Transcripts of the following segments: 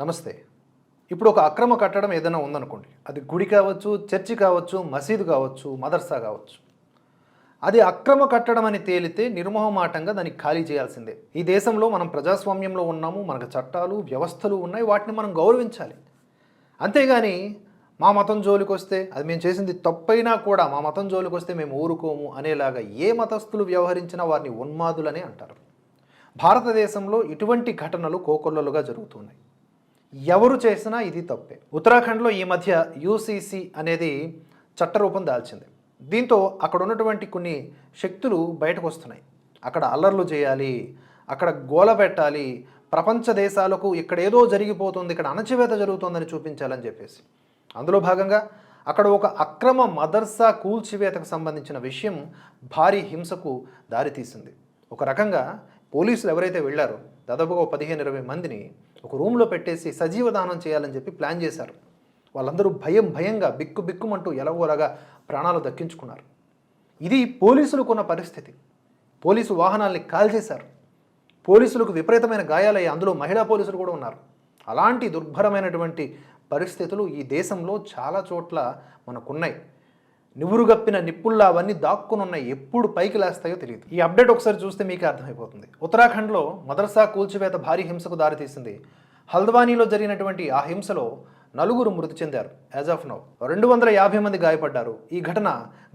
నమస్తే. ఇప్పుడు ఒక అక్రమ కట్టడం ఏదైనా ఉందనుకోండి. అది గుడి కావచ్చు చర్చి కావచ్చు మసీదు కావచ్చు మదర్సా కావచ్చు. అది అక్రమ కట్టడం అని తేలితే నిర్మోహమాటంగా దాన్ని ఖాళీ చేయాల్సిందే. ఈ దేశంలో మనం ప్రజాస్వామ్యంలో ఉన్నాము మనకు చట్టాలు వ్యవస్థలు ఉన్నాయి వాటిని మనం గౌరవించాలి. అంతేగాని మా మతం జోలికి వస్తే అది మేము చేసింది తప్పైనా కూడా మా మతం జోలికి వస్తే మేము ఊరుకోము అనేలాగా ఏ మతస్థులు వ్యవహరించినా వారిని ఉన్మాదులనే అంటారు. భారతదేశంలో ఇటువంటి ఘటనలు కోకొల్లలుగా జరుగుతున్నాయి. ఎవరు చేసినా ఇది తప్పే. ఉత్తరాఖండ్లో ఈ మధ్య యూసీసీ అనేది చట్టరూపం దాల్చింది. దీంతో అక్కడ ఉన్నటువంటి కొన్ని శక్తులు బయటకు వస్తున్నాయి అక్కడ అల్లర్లు చేయాలి అక్కడ గోల పెట్టాలి ప్రపంచ దేశాలకు ఇక్కడ ఏదో జరిగిపోతుంది ఇక్కడ అణచివేత జరుగుతుందని చూపించాలని చెప్పేసి. అందులో భాగంగా అక్కడ ఒక అక్రమ మదర్సా కూల్చివేతకు సంబంధించిన విషయం భారీ హింసకు దారితీసింది. ఒక రకంగా పోలీసులు ఎవరైతే వెళ్ళారో దాదాపుగా పదిహేను ఇరవై మందిని ఒక రూమ్లో పెట్టేసి సజీవ దానం చేయాలని చెప్పి ప్లాన్ చేశారు. వాళ్ళందరూ భయం భయంగా బిక్కు బిక్కుమంటూ ఎలాగోలాగా ప్రాణాలు దక్కించుకున్నారు. ఇది పోలీసులకున్న పరిస్థితి. పోలీసు వాహనాల్ని కాల్చేశారు. పోలీసులకు విపరీతమైన గాయాలయ్యి అందులో మహిళా పోలీసులు కూడా ఉన్నారు. అలాంటి దుర్భరమైనటువంటి పరిస్థితులు ఈ దేశంలో చాలా చోట్ల మనకున్నాయి. నివురుగప్పిన నిప్పుల్లా అవన్నీ దాక్కునున్న ఎప్పుడు పైకి లేస్తాయో తెలియదు. ఈ అప్డేట్ ఒకసారి చూస్తే మీకే అర్థమైపోతుంది. ఉత్తరాఖండ్లో మదర్సా కూల్చివేత భారీ హింసకు దారితీసింది. హల్ద్వానీలో జరిగినటువంటి ఆ హింసలో నలుగురు మృతి చెందారు. యాజ్ ఆఫ్ నౌ రెండు వందల యాభై మంది గాయపడ్డారు. ఈ ఘటన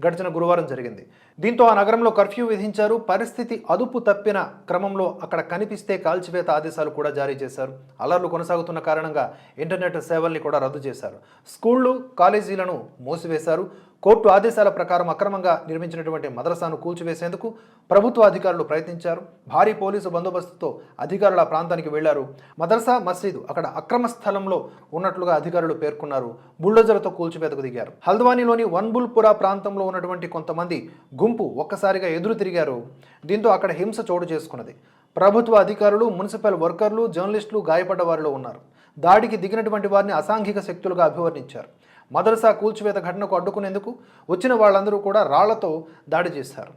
గడిచిన గురువారం జరిగింది. దీంతో ఆ నగరంలో కర్ఫ్యూ విధించారు. పరిస్థితి అదుపు తప్పిన క్రమంలో అక్కడ కనిపిస్తే కాల్చివేత ఆదేశాలు కూడా జారీ చేశారు. అలర్లు కొనసాగుతున్న కారణంగా ఇంటర్నెట్ సేవల్ని కూడా రద్దు చేశారు. స్కూళ్ళు కాలేజీలను మూసివేశారు. కోర్టు ఆదేశాల ప్రకారం అక్రమంగా నిర్మించినటువంటి మదరసాను కూల్చివేసేందుకు ప్రభుత్వ అధికారులు ప్రయత్నించారు. భారీ పోలీసు బందోబస్తుతో అధికారులు ఆ ప్రాంతానికి వెళ్ళారు. మదర్సా మసీదు అక్కడ అక్రమ స్థలంలో ఉన్నట్లుగా అధికారులు పేర్కొన్నారు. బుల్డోజర్లతో కూల్చివేతకు దిగారు. హల్ద్వానీలోని వన్బుల్పురా ప్రాంతంలో ఉన్నటువంటి కొంతమంది గుంపు ఒక్కసారిగా ఎదురు తిరిగారు. దీంతో అక్కడ హింస చోటు చేసుకున్నది. ప్రభుత్వ అధికారులు మున్సిపల్ వర్కర్లు జర్నలిస్టులు గాయపడ్డ వారిలో ఉన్నారు. దాడికి దిగినటువంటి వారిని అసాంఘిక శక్తులుగా అభివర్ణించారు. మదర్సా కూల్చివేత ఘటనకు అడ్డుకునేందుకు వచ్చిన వాళ్ళందరూ కూడా రాళ్ళతో దాడి చేశారు.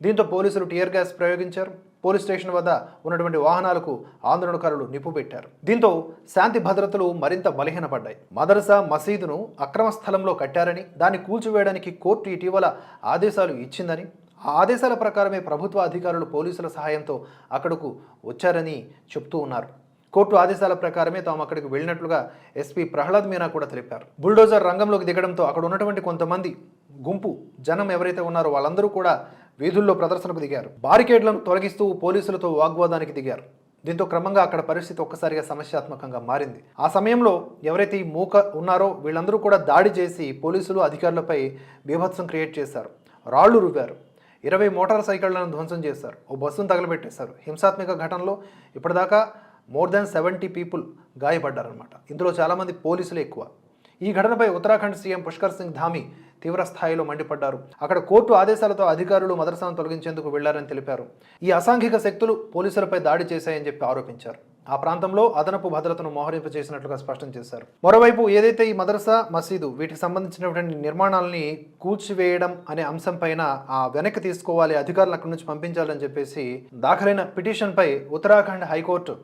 దీంతో పోలీసులు టియర్ గ్యాస్ ప్రయోగించారు. పోలీస్ స్టేషన్ వద్ద ఉన్నటువంటి వాహనాలకు ఆందోళనకారులు నిప్పు పెట్టారు దీంతో శాంతి భద్రతలు మరింత బలహీనపడ్డాయి. మదర్సా మసీదును అక్రమ స్థలంలో కట్టారని దాన్ని కూల్చివేయడానికి కోర్టు ఇటీవల ఆదేశాలు ఇచ్చిందని ఆ ఆదేశాల ప్రకారమే ప్రభుత్వ అధికారులు పోలీసుల సహాయంతో అక్కడకు వచ్చారని చెప్తూ ఉన్నారు. కోర్టు ఆదేశాల ప్రకారమే తాము అక్కడికి వెళ్ళినట్లుగా ఎస్పీ ప్రహ్లాద్ మీనా కూడా తెలిపారు. బుల్డోజర్ రంగంలోకి దిగడంతో అక్కడ ఉన్నటువంటి కొంతమంది గుంపు జనం ఎవరైతే ఉన్నారో వాళ్ళందరూ కూడా వీధుల్లో ప్రదర్శనకు దిగారు. బారికేడ్లను తొలగిస్తూ పోలీసులతో వాగ్వాదానికి దిగారు. దీంతో క్రమంగా అక్కడ పరిస్థితి ఒక్కసారిగా సమస్యాత్మకంగా మారింది. ఆ సమయంలో ఎవరైతే ఈ మూక ఉన్నారో వీళ్ళందరూ కూడా దాడి చేసి పోలీసులు అధికారులపై బీభత్సం క్రియేట్ చేశారు. రాళ్ళు రువ్వారు. ఇరవై మోటార్ సైకిళ్ళను ధ్వంసం చేశారు. ఓ బస్సును తగలబెట్టేశారు. హింసాత్మక ఘటనలో ఇప్పటిదాకా మోర్ దాన్ సెవెంటీ పీపుల్ గాయపడ్డారనమాట ఇందులో చాలామంది పోలీసులు ఎక్కువ. ఈ ఘటనపై ఉత్తరాఖండ్ సీఎం పుష్కర్ సింగ్ ధామి తీవ్ర స్థాయిలో మండిపడ్డారు. అక్కడ కోర్టు ఆదేశాలతో అధికారులు మదర్సాను తొలగించేందుకు వెళ్ళారని తెలిపారు. ఈ అసాంఘిక శక్తులు పోలీసులపై దాడి చేశాయని చెప్పి ఆరోపించారు. ఆ ప్రాంతంలో అదనపు భద్రతను మోహరింపజేసినట్లుగా స్పష్టం చేశారు. మరోవైపు ఏదైతే ఈ మదర్సా మసీదు వీటికి సంబంధించినటువంటి నిర్మాణాలని కూల్చివేయడం అనే అంశంపైన ఆ వెనక్కి తీసుకోవాలి అధికారులు అక్కడి నుంచి పంపించాలని చెప్పేసి దాఖలైన పిటిషన్పై ఉత్తరాఖండ్ హైకోర్టు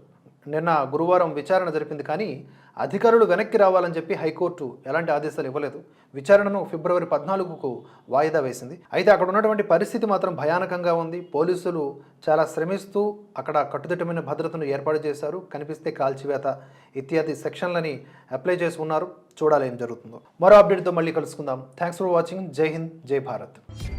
నిన్న గురువారం విచారణ జరిపింది కానీ అధికారులు వెనక్కి రావాలని చెప్పి హైకోర్టు ఎలాంటి ఆదేశాలు ఇవ్వలేదు. విచారణను ఫిబ్రవరి పద్నాలుగుకు వాయిదా వేసింది. అయితే అక్కడ ఉన్నటువంటి పరిస్థితి మాత్రం భయానకంగా ఉంది. పోలీసులు చాలా శ్రమిస్తూ అక్కడ కట్టుదిట్టమైన భద్రతను ఏర్పాటు చేశారు. కనిపిస్తే కాల్చివేత ఇత్యాది సెక్షన్లని అప్లై చేసి ఉన్నారు. చూడాలి ఏం జరుగుతుందో. మరో అప్డేట్తో మళ్ళీ కలుసుకుందాం. Thanks for watching. జై హింద్ జై భారత్.